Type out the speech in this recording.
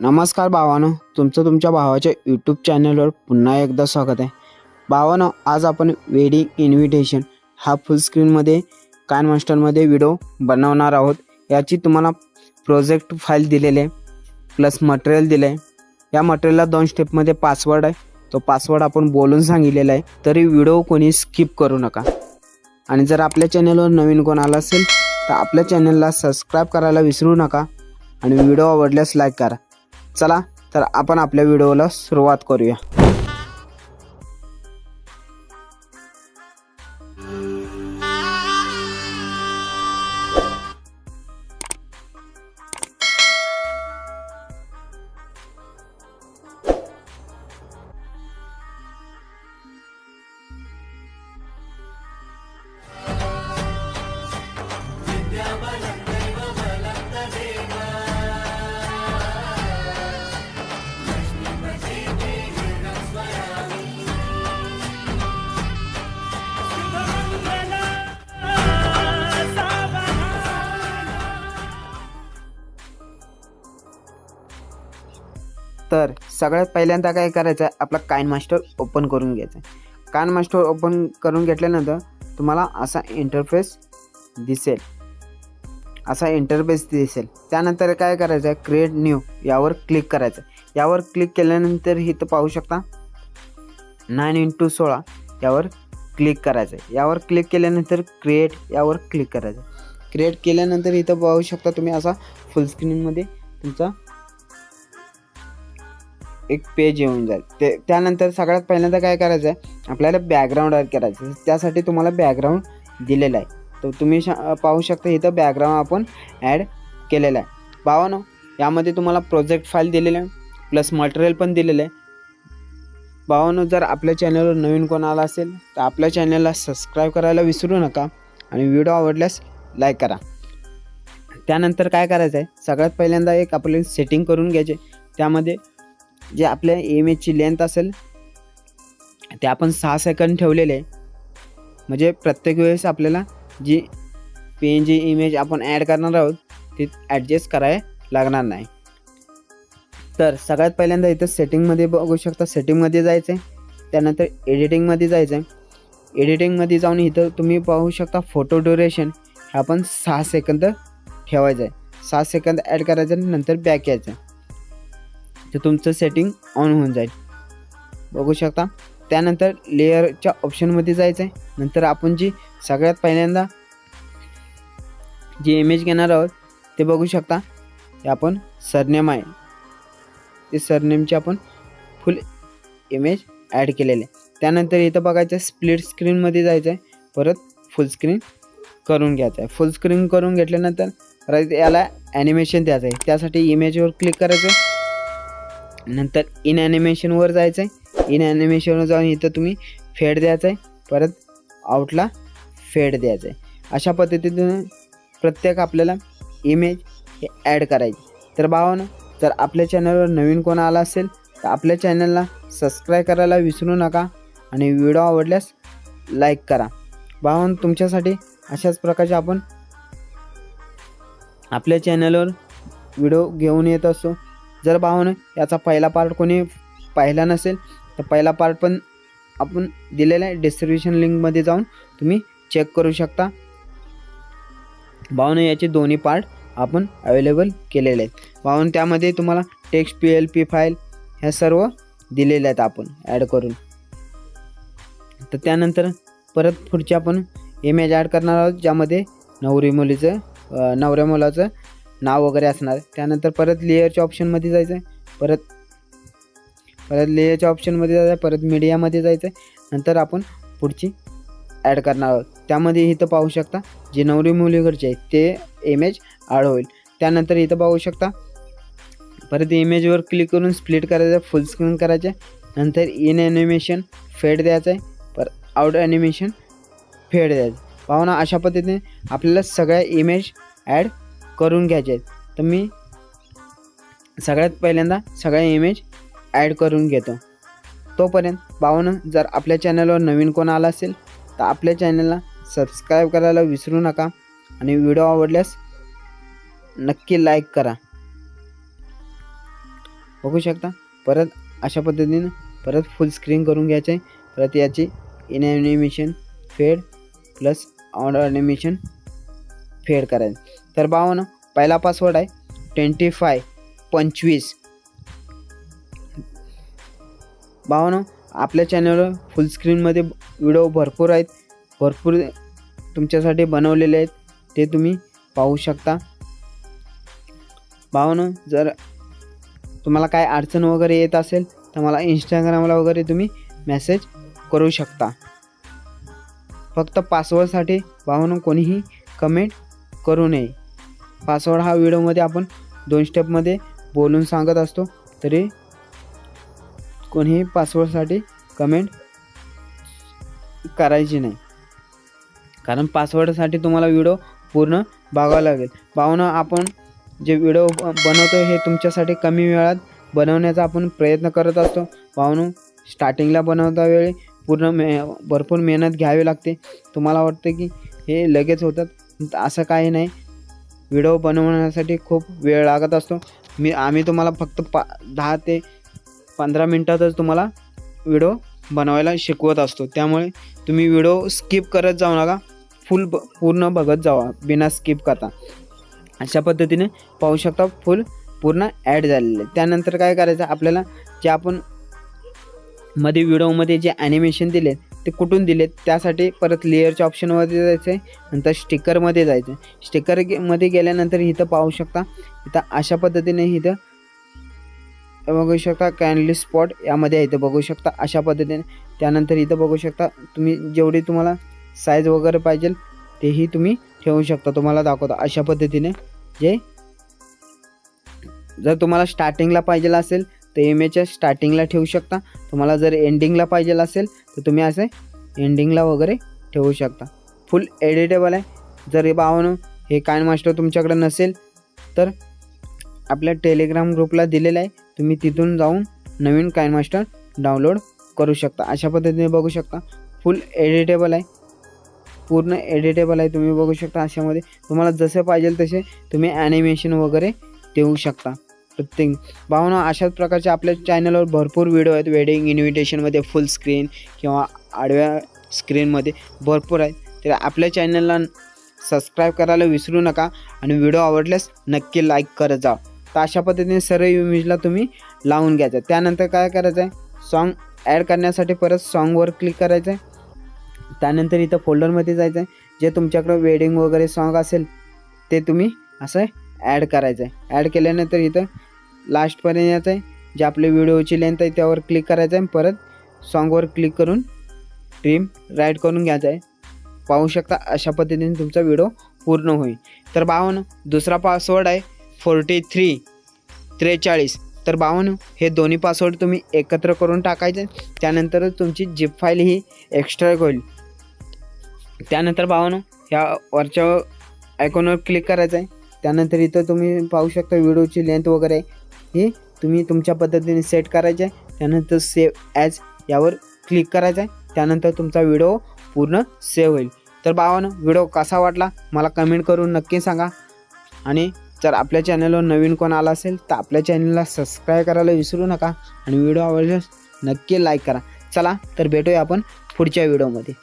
नमस्कार भावानो तुमचं तुमच्या भावाच्या यूट्यूब चॅनलवर पुन्हा एकदा स्वागत आहे. भावानो आज आपण वेडिंग इन्व्हिटेशन हा फुल स्क्रीनमध्ये कान मास्टरमध्ये व्हिडिओ बनवणार आहोत. याची तुम्हाला प्रोजेक्ट फाईल दिलेली आहे प्लस मटेरियल दिलं आहे या मटेरियलला दोन स्टेपमध्ये पासवर्ड आहे. तो पासवर्ड आपण बोलून सांगितलेला आहे. तरी व्हिडिओ कोणी स्किप करू नका. आणि जर आपल्या चॅनलवर नवीन कोण आला असेल तर आपल्या चॅनलला सबस्क्राईब करायला विसरू नका. आणि व्हिडिओ आवडल्यास लाईक करा. चला तर आपण आपल्या व्हिडिओला सुरुवात करूया. सगळ्यात पहिल्यांदा काय करायचं आहे आपला काइन मास्टर ओपन करून घ्यायचा. आहे काइन मास्टर ओपन करून घेतल्यानंतर तुम्हाला असा इंटरफेस दिसेल. असा इंटरफेस दिसेल. त्यानंतर काय करायचं आहे क्रिएट न्यू यावर क्लिक करायचं. यावर क्लिक केल्यानंतर इथं पाहू शकता नाईन इंटू सोळा यावर क्लिक करायचं. आहे यावर क्लिक केल्यानंतर क्रिएट यावर क्लिक करायचं. क्रिएट केल्यानंतर इथं पाहू शकता तुम्ही असा फुल स्क्रीनमध्ये तुमचा एक पेज येऊन जाईल. ते त्यानंतर सगळ्यात पहिल्यांदा काय करायचं आहे आपल्याला बॅकग्राऊंड ॲड करायचं आहे त्यासाठी तुम्हाला बॅकग्राऊंड दिलेला आहे. तर तुम्ही शा पाहू शकता इथं बॅकग्राऊंड आपण ॲड केलेला आहे. भावानो यामध्ये तुम्हाला प्रोजेक्ट फाईल दिलेलं आहे प्लस मटेरियल पण दिलेलं आहे. भावानो जर आपल्या चॅनलवर नवीन कोण आला असेल तर आपल्या चॅनलला सबस्क्राईब करायला विसरू नका आणि व्हिडिओ आवडल्यास लाईक करा. त्यानंतर काय करायचं आहे सगळ्यात पहिल्यांदा एक आपले सेटिंग करून घ्यायचे त्यामध्ये जे आपल्या इमेजची लेंथ असेल ते आपण सहा सेकंद ठेवलेले आहे. म्हणजे प्रत्येक वेळेस आपल्याला जी पेन जी इमेज आपण ॲड करणार आहोत ती ॲडजस्ट करायला लागणार नाही. तर सगळ्यात पहिल्यांदा इथं सेटिंगमध्ये बघू शकता सेटिंगमध्ये जायचं आहे त्यानंतर एडिटिंगमध्ये जायचं आहे एडिटिंगमध्ये जाऊन इथं तुम्ही पाहू शकता फोटो ड्युरेशन हे आपण सहा सेकंद ठेवायचं आहे सहा सेकंद ॲड करायचं नंतर बॅक यायचं तर तुमचं सेटिंग ऑन होऊन जाईल. बघू शकता? त्यानंतर लेअरच्या ऑप्शनमध्ये जायचं आहे नंतर आपण जी सगळ्यात पहिल्यांदा जी इमेज घेणार आहोत ते बघू शकता. हे आपण सरनेम आहे. ते सरनेमचे आपण फुल इमेज ॲड केलेले. आहे त्यानंतर इथं बघायचं स्प्लिट स्क्रीनमध्ये जायचं आहे परत फुल स्क्रीन करून घ्यायचं आहे फुल स्क्रीन करून घेतल्यानंतर याला ॲनिमेशन द्यायचं आहे त्यासाठी इमेजवर क्लिक करायचं. नंतर इन ॲनिमेशनवर जायचं आहे इन ॲनिमेशनवर जाऊन इथं तुम्ही फेड द्यायचं आहे परत आउटला फेड द्यायचं आहे अशा पद्धतीतून प्रत्येक आपल्याला इमेज हे ॲड करायची. तर भावानं जर आपल्या चॅनलवर नवीन कोण आला असेल तर आपल्या चॅनलला सबस्क्राईब करायला विसरू नका आणि व्हिडिओ आवडल्यास लाईक करा. भावानं तुमच्यासाठी अशाच प्रकारचे आपण आपल्या चॅनलवर व्हिडिओ घेऊन येत असतो जर भावानं याचा पहिला पार्ट कोणी पाहिला नसेल तर पहिला पार्ट पण आपण दिलेला आहे. डिस्क्रिप्शन लिंकमध्ये जाऊन तुम्ही चेक करू शकता. भावानं याचे दोन्ही पार्ट आपण अवेलेबल केलेले आहेत. भावानं त्यामध्ये तुम्हाला text P L P file ह्या सर्व दिलेल्या आहेत आपण ॲड करून. तर त्यानंतर परत पुढच्या आपण इमेज ॲड करणार आहोत ज्यामध्ये नवरी मुलीचं नवऱ्या मुलाचं नाव वगैरे असणार त्यानंतर परत लेअरच्या ऑप्शनमध्ये जायचं आहे. परत परत लेअरच्या ऑप्शनमध्ये जायचं आहे. परत मीडियामध्ये जायचं आहे. नंतर आपण पुढची ॲड करणार आहोत. त्यामध्ये इथं पाहू शकता जे नवरी मुलीकडचे आहे ते इमेज ॲड होईल. त्यानंतर इथं पाहू शकता परत इमेजवर क्लिक करून स्प्लिट करायचं फुल स्क्रीन करायचं नंतर इन ॲनिमेशन फेड द्यायचं आहे. पर आउट ॲनिमेशन फेड द्यायचं पाहूना अशा पद्धतीने आपल्याला सगळ्या इमेज ॲड करून घ्यायचे आहेत. तर मी सगळ्यात पहिल्यांदा सगळ्या इमेज ॲड करून घेतो. तोपर्यंत पाहून जर आपल्या चॅनलवर नवीन कोण आला असेल तर आपल्या चॅनलला सबस्क्राईब करायला विसरू नका आणि व्हिडिओ आवडल्यास नक्की लाईक करा. बघू शकता परत अशा पद्धतीनं परत फुल स्क्रीन करून घ्यायचं आहे. परत याची in animation fade plus on animation fade करायचं. तर बावन्न पहिला पासवर्ड आहे ट्वेंटी फाय पंचवीस. बावन्न आपल्या चॅनलवर फुल स्क्रीनमध्ये व्हिडिओ भरपूर आहेत. भरपूर तुमच्यासाठी बनवलेले आहेत. ते तुम्ही पाहू शकता. भावानं जर तुम्हाला काय अडचण वगैरे येत असेल तर मला इंस्टाग्रामला वगैरे तुम्ही मेसेज करू शकता. फक्त पासवर्डसाठी भावानं कोणीही कमेंट करू नये. पासवर्ड हा व्हिडिओमध्ये आपण दोन स्टेपमध्ये बोलून सांगत असतो. तरी कोणीही पासवर्डसाठी कमेंट करायची नाही. कारण पासवर्डसाठी तुम्हाला व्हिडिओ पूर्ण बघावा लागेल. पाहून आपण जे व्हिडिओ बनवतो हे तुमच्यासाठी कमी वेळात बनवण्याचा आपण प्रयत्न करत असतो. पाहून स्टार्टिंगला बनवता वेळी पूर्ण मे भरपूर मेहनत घ्यावी लागते. तुम्हाला वाटतं की हे लगेच होतात. असं काही नाही. व्हिडिओ बनवण्यासाठी खूप वेळ लागत असतो. मी आम्ही तुम्हाला फक्त पा दहा ते पंधरा मिनटातच तुम्हाला व्हिडिओ बनवायला शिकवत असतो. त्यामुळे तुम्ही व्हिडिओ स्किप करत जाऊ नका. फुल ब पूर्ण बघत जावा बिना स्किप करता. अशा पद्धतीने पाहू शकता फुल पूर्ण ॲड झालेलं. आहे त्यानंतर काय करायचं? आपल्याला जे आपण मध्ये व्हिडिओमध्ये जे ॲनिमेशन दिले ते कुठून दिलेत त्यासाठी परत लेअरच्या ऑप्शनमध्ये जायचं आहे नंतर स्टिकरमध्ये जायचं आहे स्टिकर गेल्यानंतर इथं पाहू शकता इथं अशा पद्धतीने इथं बघू शकता कॅनली स्पॉट यामध्ये इथं बघू शकता अशा पद्धतीने. त्यानंतर इथं बघू शकता तुम्ही जेवढी तुम्हाला साईज वगैरे पाहिजे तेही तुम्ही ठेवू शकता. तुम्हाला दाखवतो अशा पद्धतीने. जे जर तुम्हाला स्टार्टिंगला पाहिजे असेल तर इमेजच्या स्टार्टिंगला ठेवू शकता. तुम्हाला जर एंडिंगला पाहिजे असेल तर तुम्ही असे एंडिंगला वगैरे ठेवू शकता. फुल एडिटेबल आहे. जर हे भावानं हे कायन मास्टर तुमच्याकडे नसेल तर आपल्या टेलिग्राम ग्रुपला दिलेलं आहे. तुम्ही तिथून जाऊन नवीन कायन मास्टर डाउनलोड करू शकता. अशा पद्धतीने बघू शकता. फुल एडिटेबल आहे. पूर्ण एडिटेबल आहे. तुम्ही बघू शकता अशामध्ये. तुम्हाला जसे पाहिजे तसे तुम्ही ॲनिमेशन वगैरे देऊ शकता. प्रत्येक भावना अशाच प्रकारचे आपल्या चॅनलवर भरपूर व्हिडिओ आहेत. वेडिंग इन्व्हिटेशनमध्ये फुल स्क्रीन किंवा आडव्या स्क्रीनमध्ये भरपूर आहेत. तर आपल्या चॅनलला सबस्क्राईब करायला विसरू नका आणि व्हिडिओ आवडल्यास नक्की लाईक करत जा. तर अशा पद्धतीने सर्व इमेजला तुम्ही लावून घ्यायचं. त्यानंतर काय करायचं आहे सॉन्ग ॲड करण्यासाठी परत सॉन्गवर क्लिक करायचं आहे त्यानंतर इथं फोल्डरमध्ये जायचं आहे जे तुमच्याकडं वेडिंग वगैरे सॉन्ग असेल ते तुम्ही असं ॲड करायचं आहे ॲड केल्यानंतर इथं लास्टपर्यंत यायचं आहे जे आपले व्हिडिओची लेंथ आहे त्यावर क्लिक करायचं आहे परत सॉन्गवर क्लिक करून ट्रीम राईट करून घ्यायचं आहे पाहू शकता अशा पद्धतीने तुमचा व्हिडिओ पूर्ण होईल. तर बावन्न दुसरा पासवर्ड आहे फोर्टी थ्री त्रेचाळीस. तर बावन्न हे दोन्ही पासवर्ड तुम्ही एकत्र करून टाकायचे. त्यानंतरच तुमची जिप फाईल ही एक्स्ट्रॅक्ट होईल. त्यानंतर बावन्न ह्या वरच्या आयकॉनवर क्लिक करायचं आहे त्यानंतर इथं तुम्ही पाहू शकता व्हिडिओची लेंथ वगैरे हे तुम्ही तुमच्या पद्धतीने सेट करायचे आहे. त्यानंतर सेव्ह ॲज यावर क्लिक करायचं आहे. त्यानंतर तुमचा व्हिडिओ पूर्ण सेव्ह होईल. तर भावानं व्हिडिओ कसा वाटला? मला कमेंट करून नक्की सांगा. आणि जर आपल्या चॅनलवर नवीन कोण आला असेल तर आपल्या चॅनलला सबस्क्राईब करायला विसरू नका. आणि व्हिडिओ आवडल्यास नक्की लाईक करा. चला तर भेटूया आपण पुढच्या व्हिडिओमध्ये